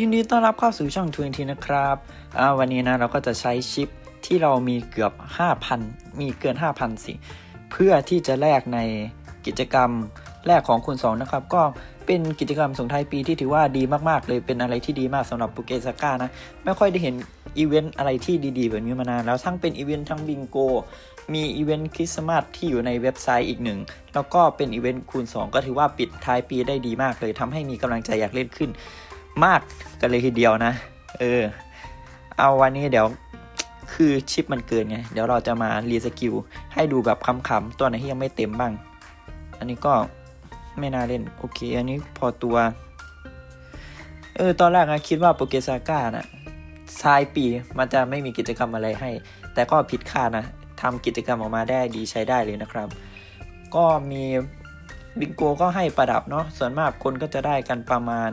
ยินดีต้อนรับเข้าสู่ช่องทวนทีนะครับวันนี้นะเราก็จะใช้ชิปที่เรามีเกือบ 5,000 มีเกิน 5,000 สิ เพื่อที่จะแลกในกิจกรรมแรกของคุณสองนะครับ ก็เป็นกิจกรรมส่งท้ายปีที่ถือว่าดีมากๆ เลยเป็นอะไรที่ดีมากสำหรับปุเกซาก้านะ ไม่ค่อยได้เห็นอีเวนต์อะไรที่ดีๆ แบบนี้มานาน แล้วทั้งเป็นอีเวนต์ทั้งบิงโก มีอีเวนต์คริสต์มาสที่อยู่ในเว็บไซต์อีกหนึ่ง แล้วก็เป็นอีเวนต์คูณ 2 ก็ถือว่าปิดท้ายปีได้ดีมากเลยทำให้มีกำลังใจอยากเล่นขึ้น มากกันเลยทีเดียวนะ เออ เอาวันนี้เดี๋ยวคือชิปมันเกินไง เดี๋ยวเราจะมารีสกิลให้ดูแบบคำๆตัวไหนที่ยังไม่เต็มบ้าง อันนี้ก็ไม่น่าเล่น โอเค อันนี้พอตัว เออ ตอนแรกนะคิดว่าโปเกซาก้านะทายปีมันจะไม่มีกิจกรรมอะไรให้ แต่ก็ผิดคาดนะทำกิจกรรมออกมาได้ดีใช้ได้เลยนะครับ ก็มีบิงโกก็ให้ประดับเนาะส่วนมากคนก็จะได้กันประมาณ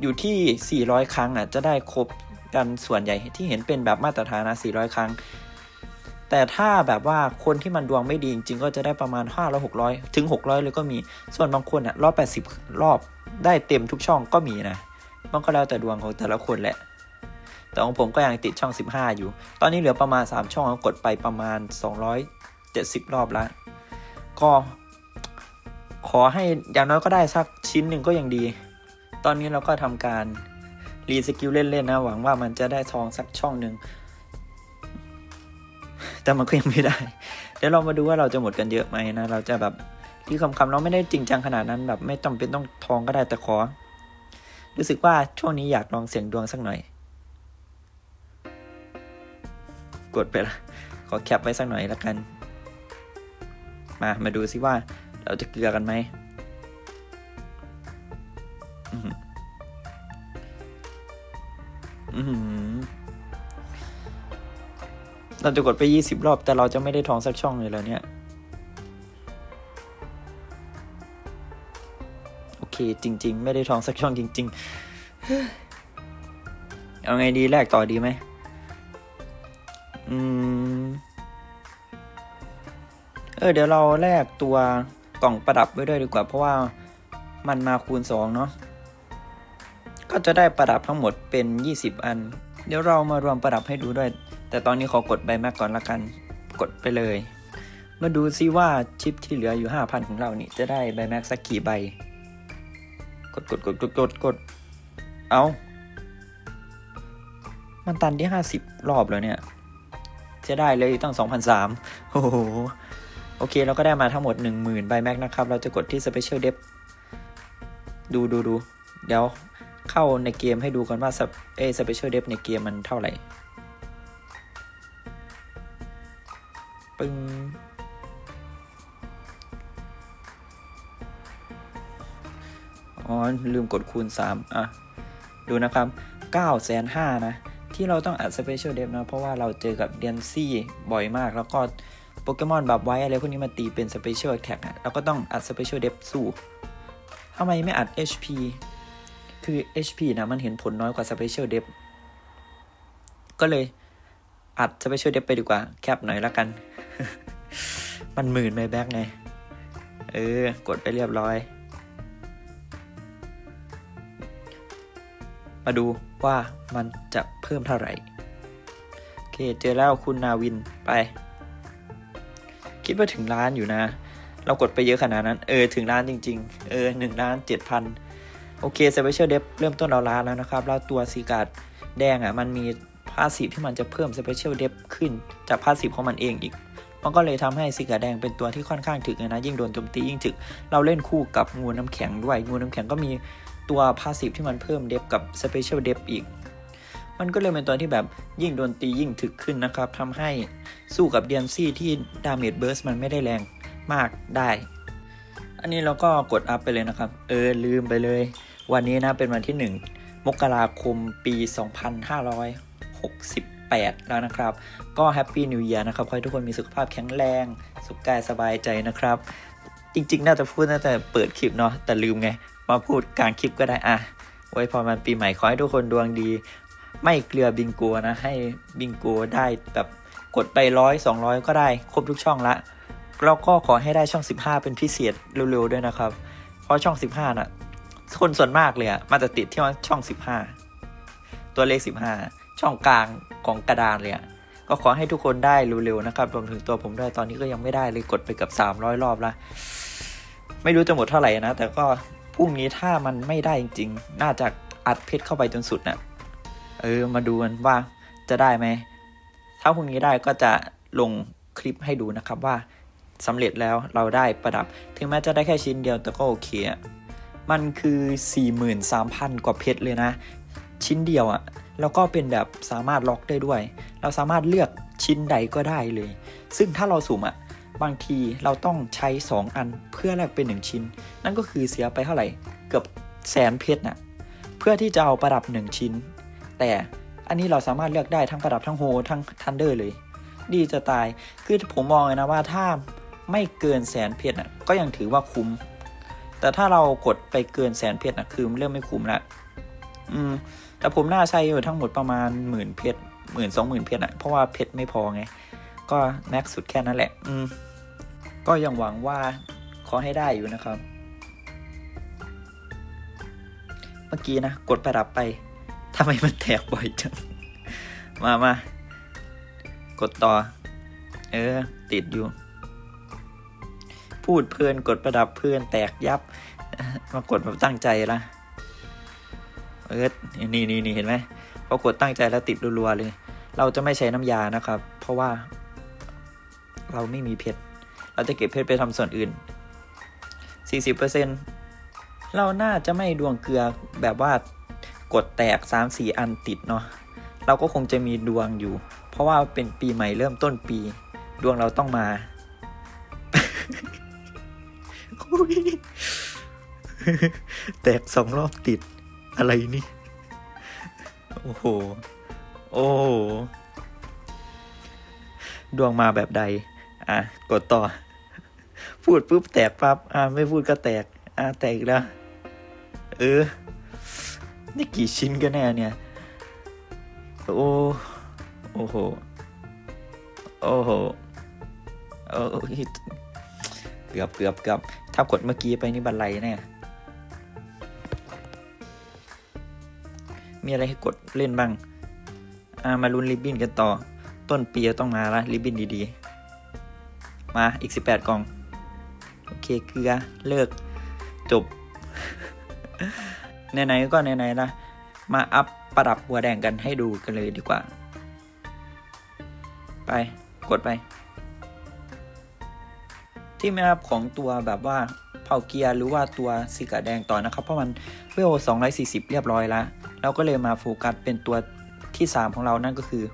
อยู่ที่ 400 ครั้งอะจะได้ครบกันส่วนใหญ่ที่เห็นเป็นแบบมาตรฐานนะ400 ครั้ง แต่ถ้าแบบว่าคนที่มันดวงไม่ดีจริงๆก็จะได้ประมาณ500 600 ถึง 600 เลยก็มี ส่วนบางคนอะรอบ 80 รอบได้เต็มทุกช่องก็มีนะ มันก็แล้วแต่ดวงของแต่ละคนแหละ แต่ของผมก็ยังติดช่อง 15 อยู่ ตอนนี้เหลือประมาณ 3 ช่องกดไปประมาณ 270 รอบแล้ว ก็ ขอให้อย่างน้อยก็ได้สักชิ้นหนึ่งก็ยังดี ตอนนี้เราก็ทำการรีสกิลเล่นๆนะหวังว่ามันจะได้ทองสักช่องหนึ่งแต่มันก็ยังไม่ได้ เดี๋ยวเรามาดูว่าเราจะหมดกันเยอะไหมนะ เราจะแบบที่คำๆเราไม่ได้จริงจังขนาดนั้นแบบไม่จำเป็นต้องทองก็ได้แต่ขอ รู้สึกว่าช่วงนี้อยากลองเสียงดวงสักหน่อย กดไปละขอแคปไว้สักหน่อยละกัน มามาดูซิว่าเราจะเกลือกันไหม เราจะกดไปยี่สิบรอบ แต่เราจะไม่ได้ทองสักช่องเลยแล้วเนี่ย โอเค จริง ๆ ไม่ได้ทองสักช่องจริง ๆ เอาไงดีแลกต่อดีไหมอืม เออ เดี๋ยวเราแลกตัวกล่องประดับไว้ด้วยดีกว่า เพราะว่ามันมาคูณ2เนาะ ก็จะได้ประดับทั้งหมดเป็น 20 อัน เดี๋ยวเรามารวมประดับให้ดูด้วย แต่ตอนนี้ขอกดใบแม็กก่อนละกัน กดไปเลย มาดูซิว่าชิปที่เหลืออยู่ 5,000 ของเรานี่จะได้ใบแม็กสักกี่ใบ กดกดกดกดกดกดเอามันตันที่ 50 รอบแล้วเนี่ยจะได้เลยตั้ง2,003โอ้โห โอเค เราก็ได้มาทั้งหมด 10,000ใบแม็กนะครับ เราจะกดที่ Special Depth ดูดูดู เดี๋ยว เข้าในเกมให้ดูก่อนว่า Sp- เอ้ Special Depth ในเกมมันเท่าไหร่ ปึ้งอ๋อ ลืมกดคูณ 3 อะ ดูนะครับ9 5 0 0 0นะ ที่เราต้องอัด Special Depth นะ เพราะว่าเราเจอกับเดียนซี่บ่อยมาก แล้วก็โปเกมอนแบบไว้อะไรพวกนี้มาตีเป็น Special Attack อะเราก็ต้องอัด Special Depth สู้ทำไมไม่อัด HP คือ HP นะมันเห็นผลน้อยกว่า Special Depth ก็เลยอัด Special Depth ไปดีกว่า แคปหน่อยละกัน มันหมื่นไม่แบกไง เออ กดไปเรียบร้อย มาดูว่ามันจะเพิ่มเท่าไหร่ โอเค เจอแล้วคุณนาวินไป คิดว่าถึงล้านอยู่นะ เรากดไปเยอะขนาดนั้น เออ ถึงล้านจริง ๆ เออหนึ่งล้านเจ็ดพัน โอเค Special Depth เริ่มต้นเราล้านแล้วนะครับ แล้วตัวซีกาดแดงอะมันมีพาสซีฟที่มันจะเพิ่ม Special Depth ขึ้นจากพาสซีฟของมันเองอีก มันก็เลยทำให้ซีกาดแดงเป็นตัวที่ค่อนข้างถึกนะ ยิ่งโดนโจมตียิ่งถึก เราเล่นคู่กับงูน้ำแข็งด้วย งูน้ำแข็งก็มีตัวพาสซีฟที่มันเพิ่มเดฟกับ Special Depth อีก มันก็เลยเป็นตัวที่แบบยิ่งโดนตียิ่งถึกขึ้นนะครับทำให้สู้กับเดียนซี่ที่ดาเมจเบิร์สมันไม่ได้แรงมากได้ อันนี้เราก็กดอัพไปเลยนะครับ เออลืมไปเลย วันนี้นะเป็นวันที่ 1 มกราคมปี 2568 แล้วนะครับ ก็แฮปปี้นิว e ย r นะครับขอให้ทุกคนมีสุขภาพแข็งแรง สุขกายสบายใจนะครับ จริงๆ น่าจะพูดตั้งแต่เปิดคลิปเนาะแต่ลืมไง มาพูดกลางคลิปก็ได้อะไว้พอมันปีใหม่ขอให้ทุกคนดวงดี ไม่เกลือบิงโกนะ ให้บิงโกได้แบบกดไปร้อยสองร้อยก็ได้ครบทุกช่องละแล้วก็ขอให้ได้ช่อง 15 เป็นพิเศษเร็วๆด้วยนะครับ เพราะช่อง 15น่ะ คนส่วนมากเลยอะมันจะติดที่ว่าช่องสิบห้าตัวเลขสิบห้าช่องกลางของกระดานเลยอะก็ขอให้ทุกคนได้เร็วๆนะครับรวมถึงตัวผมด้วยตอนนี้ก็ยังไม่ได้เลยกดไปเกับสามร้อยรอบละไม่รู้จะหมดเท่าไหร่นะ แต่ก็พรุ่งนี้ถ้ามันไม่ได้จริงๆ น่าจะอัดเพชรเข้าไปจนสุดน่ะเออมาดูกันว่าจะได้ไหมถ้าพรุ่งนี้ได้ก็จะลงคลิปให้ดูนะครับว่าสำเร็จแล้วเราได้ประดับ ถึงแม้จะได้แค่ชิ้นเดียวแต่ก็โอเคอะ มันคือ 43,000 กว่าเพชรเลยนะ ชิ้นเดียวอะ่ะ แล้วก็เป็นแบบสามารถล็อกได้ด้วย เราสามารถเลือกชิ้นใดก็ได้เลย ซึ่งถ้าเราสุ่มอะ่ะ บางทีเราต้องใช้ 2 อันเพื่อแลกเป็น 1 ชิ้น นั่นก็คือเสียไปเท่าไหร่ เกือบแสนเพชรน่ะ เพื่อที่จะเอาประดับ 1 ชิ้น แต่อันนี้เราสามารถเลือกได้ทั้งประดับทั้งโฮทั้งทันเดอร์เลย ดีจะตาย คือผมมองเลยนะว่าถ้าไม่เกินแสนเพชรน่ะก็ยังถือว่าคุ้ม แต่ถ้าเรากดไปเกินแสนเพชรนะคือเริ่มไม่คุ้มละอืม แต่ผมน่าใช้อยู่ทั้งหมดประมาณหมื่นเพชรหมื่นสองหมื่นเพชรอะเพราะว่าเพชรไม่พอไง ก็แม็กสุดแค่นั้นแหละ อืม ก็ยังหวังว่าขอให้ได้อยู่นะครับ เมื่อกี้นะ กดประดับไปทำไมมันแตกบ่อยจัง มามา กดต่อ เออ ติดอยู่ พูดเพื่อนกดประดับเพื่อนแตกยับ มากดแบบตั้งใจละเออนี่นี่นี่เห็นไหมพอกดตั้งใจแล้วติดรัวๆเลย เราจะไม่ใช้น้ำยานะครับ เพราะว่า เราไม่มีเพชรเราจะเก็บเพชรไปทำส่วนอื่น 40%เราน่าจะไม่ดวงเกลือแบบว่ากดแตก 3-4 อันติดเนาะเราก็คงจะมีดวงอยู่ เพราะว่าเป็นปีใหม่เริ่มต้นปี ดวงเราต้องมา แตกสองรอบติดอะไรนี่ โอ้โห โอ้โห ดวงมาแบบใด อะ กดต่อ พูดปุ๊บแตกปั๊บ อะ ไม่พูดก็แตก อะ แตกอีกแล้ว เออ นี่กี่ชิ้นกันแน่เนี่ย โอ้ โอ้โห โอ้โห โอ้เกือบเกือบเกือบ ถ้ากดเมื่อกี้ไปนี่บันไลแน่มีอะไรให้กดเล่นบ้างามาลุ้นริบบิ้นกันต่อ ต้นปีต้องมาละริบบิ้นดีๆ มาอีก 18 กล่อง โอเคเกลือเลิกจบ ไหนๆก็ไหนๆละมาอัพประดับบัวแดงกันให้ดูกันเลยดีกว่า ไปกดไป ที่ไม่อัพของตัวแบบว่าเผาเกียร์หรือว่าตัวสิกาแดงต่อนะครับ เพราะมันเวล240 เรียบร้อยแล้ว เราก็เลยมาโฟกัสเป็นตัวที่ 3 ของเรานั่นก็คือ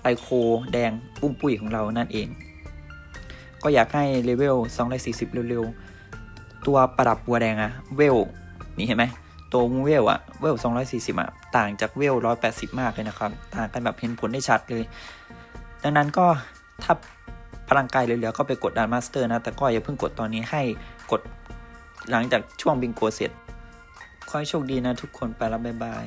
ไลโคแดงปุ้มปุ้ยของเรานั่นเอง ก็อยากให้เลเวล240 เร็วๆ ตัวประดับบัวแดงอะเวลนี่เห็นไหมตัวเวลอะเวล240อะต่างจากเวล180 มากเลยนะครับ ต่างกันแบบเห็นผลได้ชัดเลย ดังนั้นก็ถ้า พลังกายเหลือๆก็ไปกดดันมาสเตอร์นะ แต่ก็อย่าเพิ่งกดตอนนี้ให้กดหลังจากช่วงบิงโกเสร็จขอให้โชคดีนะทุกคนไปแล้วบ๊ายบาย